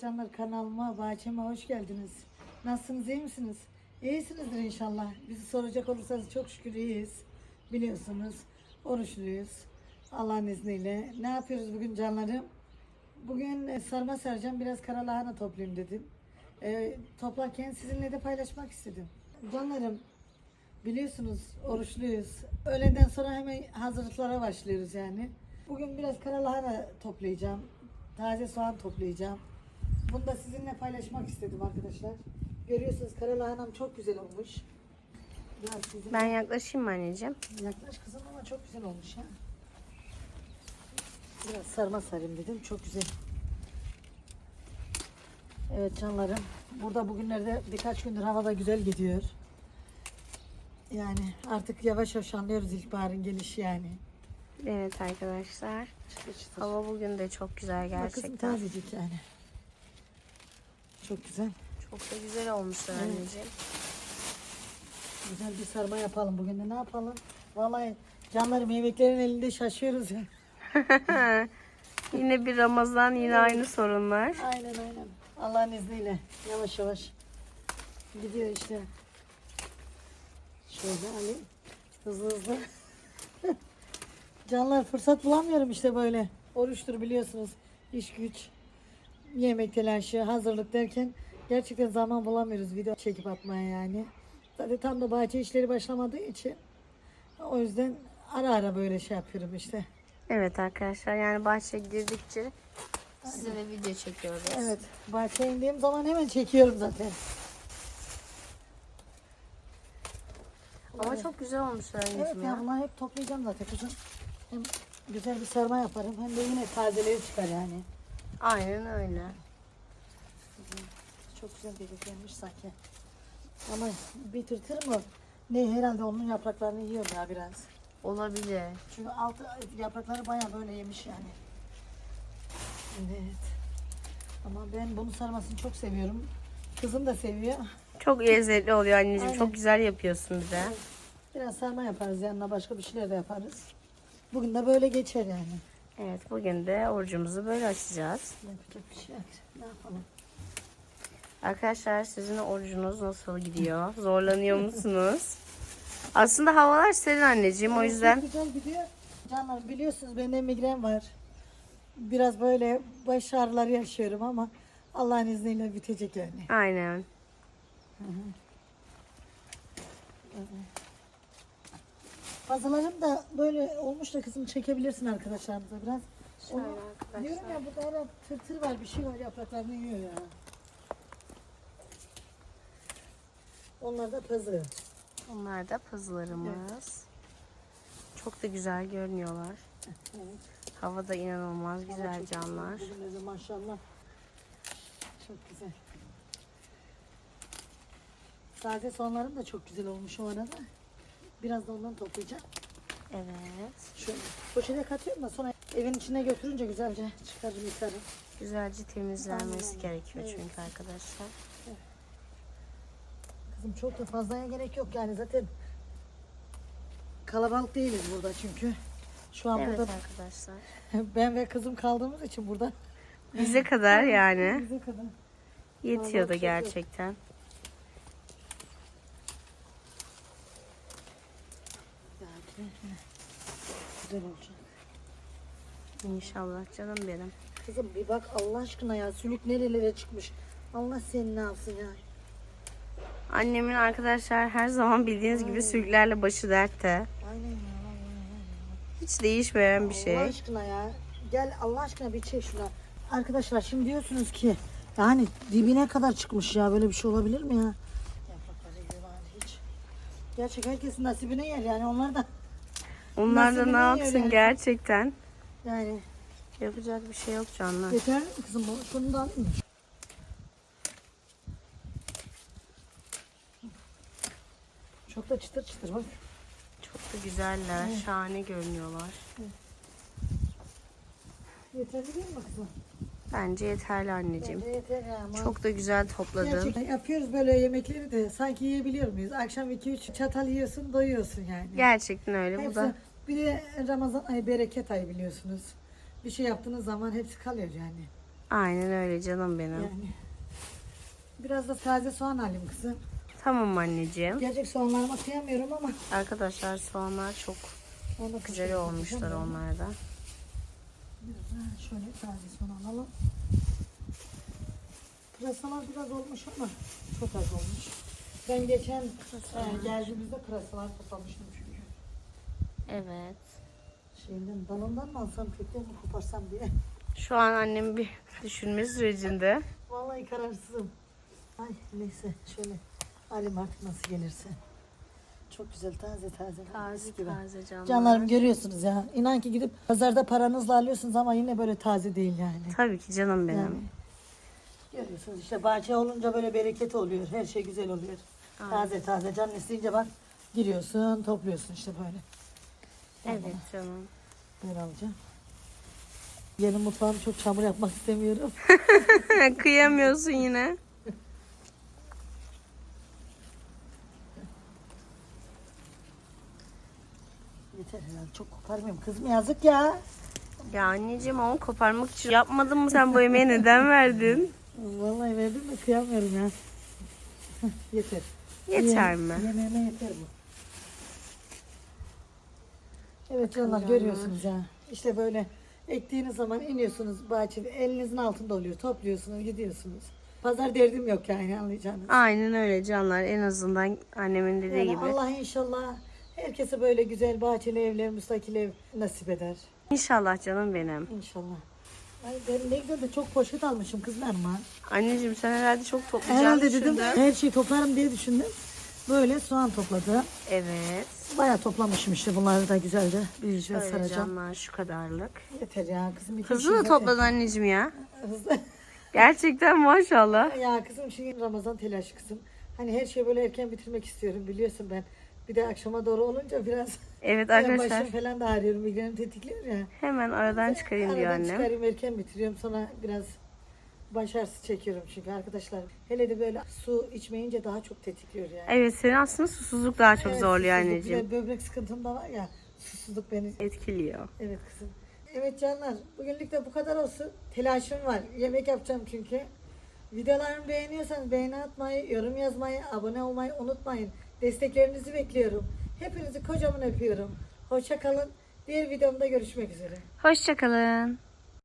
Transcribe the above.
Canlar kanalıma, bahçeme hoş geldiniz. Nasılsınız, iyi misiniz? İyisinizdir inşallah. Bizi soracak olursanız çok şükür iyiyiz. Biliyorsunuz, oruçluyuz. Allah'ın izniyle. Ne yapıyoruz bugün canlarım? Bugün e, sarma saracağım, biraz kara lahana toplayayım dedim. E, toplarken sizinle de paylaşmak istedim. Canlarım, biliyorsunuz oruçluyuz. Öğleden sonra hemen hazırlıklara başlıyoruz yani. Bugün biraz kara lahana toplayacağım. Taze soğan toplayacağım. Bunu da sizinle paylaşmak istedim arkadaşlar. Görüyorsunuz kara lahanam çok güzel olmuş. Biraz sizin Ben yaklaşayım mı anneciğim? yaklaş kızım ama çok güzel olmuş ya. Biraz sarma sarayım dedim. Çok güzel. Evet canlarım. Burada bugünlerde birkaç gündür havada güzel gidiyor. Yani artık yavaş yavaş anlıyoruz ilkbaharın gelişi yani. Evet arkadaşlar. Çıtır çıtır. Hava bugün de çok güzel Bak kızım gerçekten. tazecik yani. Çok güzel. Çok da güzel olmuş anneciğim. Güzel bir sarma yapalım bugün de ne yapalım? Vallahi canlarım yemeklerin elinde şaşıyoruz ya. Yine bir Ramazan yine aynı sorunlar. Aynen aynen. Allah'ın izniyle yavaş yavaş gidiyor işte. Şöyle alayım. Hızlı hızlı. Canlar fırsat bulamıyorum işte böyle. Oruçtur biliyorsunuz. İş güç, yemek telaşı, hazırlık derken gerçekten zaman bulamıyoruz video çekip atmaya yani. Zaten tam da bahçe işleri başlamadığı için o yüzden ara ara böyle şey yapıyorum işte. Evet arkadaşlar yani bahçeye girdikçe size de video çekiyoruz. Evet, bahçeye indiğim zaman hemen çekiyorum zaten. Ama çok güzel olmuş anneciğim Evet ya ya. bunları hep toplayacağım zaten kızım. Hem güzel bir sarma yaparım hem de yine tazeleri çıkar yani. Aynen öyle. Çok güzel dediklenmiş sanki. Ama bir tırtır mı? Ne herhalde onun yapraklarını yiyor ya biraz. Olabilir. Çünkü altı yaprakları bayağı böyle yemiş yani. Evet. Ama ben bunun sarmasını çok seviyorum. Kızım da seviyor. Çok lezzetli oluyor anneciğim. Aynen. Çok güzel yapıyorsun bir de. Biraz sarma yaparız yanına başka bir şeyler de yaparız. Bugün de böyle geçer yani. Evet bugün de orucumuzu böyle açacağız. Yapacak bir şey yok. Ne yapalım? Arkadaşlar sizin orucunuz nasıl gidiyor? Zorlanıyor musunuz? Aslında havalar serin anneciğim o Evet, yüzden Çok güzel gidiyor. Canlar biliyorsunuz bende migren var. Biraz böyle baş ağrıları yaşıyorum ama Allah'ın izniyle bitecek yani. aynen. Fazlalarım da böyle olmuş da kızım çekebilirsin arkadaşlarımıza biraz. Şöyle Onu- arkadaşlar. Diyorum ya burada ara tırtır var bir şey var yapraklarını yiyor ya. Onlar da pazı. Bunlar da pazılarımız. Çok da güzel görünüyorlar. Evet. Hava da inanılmaz Hava güzel çok canlar. De maşallah. Çok güzel. Taze soğanlarım da çok güzel olmuş o arada. Biraz da ondan toplayacağım. Evet. Şöyle poşete katıyorum da sonra evin içine götürünce güzelce çıkarım yıkarım. Güzelce temizlenmesi Aynen. gerekiyor Evet. çünkü arkadaşlar. Kızım çok da fazlaya gerek yok yani zaten kalabalık değiliz burada çünkü. Şu an Evet burada arkadaşlar. ben ve kızım kaldığımız için burada Bize kadar yani. bize kadar. Yetiyor da Vallahi çok yok. gerçekten. Güzel olacak. İnşallah canım benim. Kızım bir bak Allah aşkına ya sülük nerelere çıkmış. Allah seni ne yapsın ya. Annemin arkadaşlar her zaman bildiğiniz gibi sürüklerle başı dertte. Aynen ya. Hiç değişmeyen bir Allah şey. aşkına ya. Gel Allah aşkına bir çek şuna. Arkadaşlar şimdi diyorsunuz ki yani dibine kadar çıkmış ya böyle bir şey olabilir mi ya? Yaprakları hiç. Gerçek herkesin nasibine yer yani onlar da Onlar da ne yiyor yapsın yani. gerçekten. yani Yapacak bir şey yok canlar. yeterli mi kızım bu? Alayım mı? Çok da çıtır çıtır bak. Çok da güzeller. Şahane görünüyorlar. Yeterli değil mi kızım? Bence yeterli anneciğim. Bence yeter ya ama. Çok da güzel topladın. Gerçekten yapıyoruz böyle yemekleri de sanki yiyebiliyor muyuz? Akşam 2-3 çatal yiyorsun doyuyorsun yani. Gerçekten öyle. Bu Hepsi, da bir de Ramazan ayı bereket ayı biliyorsunuz. Bir şey yaptığınız zaman hepsi kalıyor yani. Aynen öyle canım benim. Yani. Biraz da taze soğan alayım kızım. Tamam anneciğim. Gerçek soğanlarıma kıyamıyorum ama. Arkadaşlar soğanlar çok Onu güzel olmuşlar onlar da. Biraz şöyle taze soğan alalım. Pırasalar biraz olmuş ama çok az olmuş. Ben geçen e, geldiğimizde pırasalar toplamıştım çünkü. Evet. Şeyinden balondan mı alsam kökten mi koparsam diye. Şu an annem bir düşünme sürecinde. Vallahi kararsızım. Ay neyse şöyle alayım artık nasıl gelirse. Çok güzel taze taze. Taze gibi. taze canlar. Canlarım görüyorsunuz ya. İnan ki gidip pazarda paranızla alıyorsunuz ama yine böyle taze değil yani. Tabii ki canım benim. Yani görüyorsunuz işte bahçe olunca böyle bereket oluyor. Her şey güzel oluyor. Aynen. Taze taze canın isteyince bak giriyorsun topluyorsun işte böyle. Evet canım. Ben alacağım. Yeni mutfağımı çok çamur yapmak istemiyorum. Kıyamıyorsun yine. Yeter herhalde çok koparmıyorum. Kızım yazık ya. Ya anneciğim onu koparmak için yapmadın mı sen bu emeği neden verdin? Vallahi verdim de kıyamıyorum ya. Yeter. Yeter Ye- mi? Yemeğime yeter bu. Evet canlar görüyorsunuz ya. İşte böyle ektiğiniz zaman iniyorsunuz bahçede elinizin altında oluyor. Topluyorsunuz gidiyorsunuz. Pazar derdim yok yani anlayacağınız. Aynen öyle canlar. En azından annemin dediği Yani gibi. Allah inşallah herkese böyle güzel bahçeli evler, müstakil ev nasip eder. İnşallah canım benim. İnşallah. Ay ben ne güzel de çok poşet almışım kızlarım ha. Anneciğim sen herhalde çok toplayacağını Herhalde dedim düşündün. her şeyi toplarım diye düşündüm. Böyle soğan topladım. Evet. Bayağı toplamışım işte bunları da güzelce bir güzel Şöyle saracağım. canlar şu kadarlık. Yeter ya kızım. iki Hızlı kişi da zaten. topladın anneciğim ya. Hızlı. Gerçekten maşallah. ya kızım şimdi Ramazan telaşı kızım. Hani her şeyi böyle erken bitirmek istiyorum biliyorsun ben. Bir de akşama doğru olunca biraz Evet başım arkadaşlar falan da ağrıyorum. Migrenim tetikliyor ya. hemen aradan çıkarayım diyor Aradan annem. çıkarayım erken bitiriyorum sonra biraz baş ağrısı çekiyorum çünkü arkadaşlar. Hele de böyle su içmeyince daha çok tetikliyor yani. Evet seni aslında susuzluk daha çok Evet, zorluyor susuzluk. anneciğim. Bir de böbrek sıkıntım da var ya. Susuzluk beni Etkiliyor. Evet kızım. Evet canlar bugünlük de bu kadar olsun. Telaşım var. Yemek yapacağım çünkü. Videolarımı beğeniyorsanız beğeni atmayı, yorum yazmayı, abone olmayı unutmayın. Desteklerinizi bekliyorum. Hepinizi kocaman öpüyorum. Hoşça kalın. Diğer videomda görüşmek üzere. Hoşçakalın.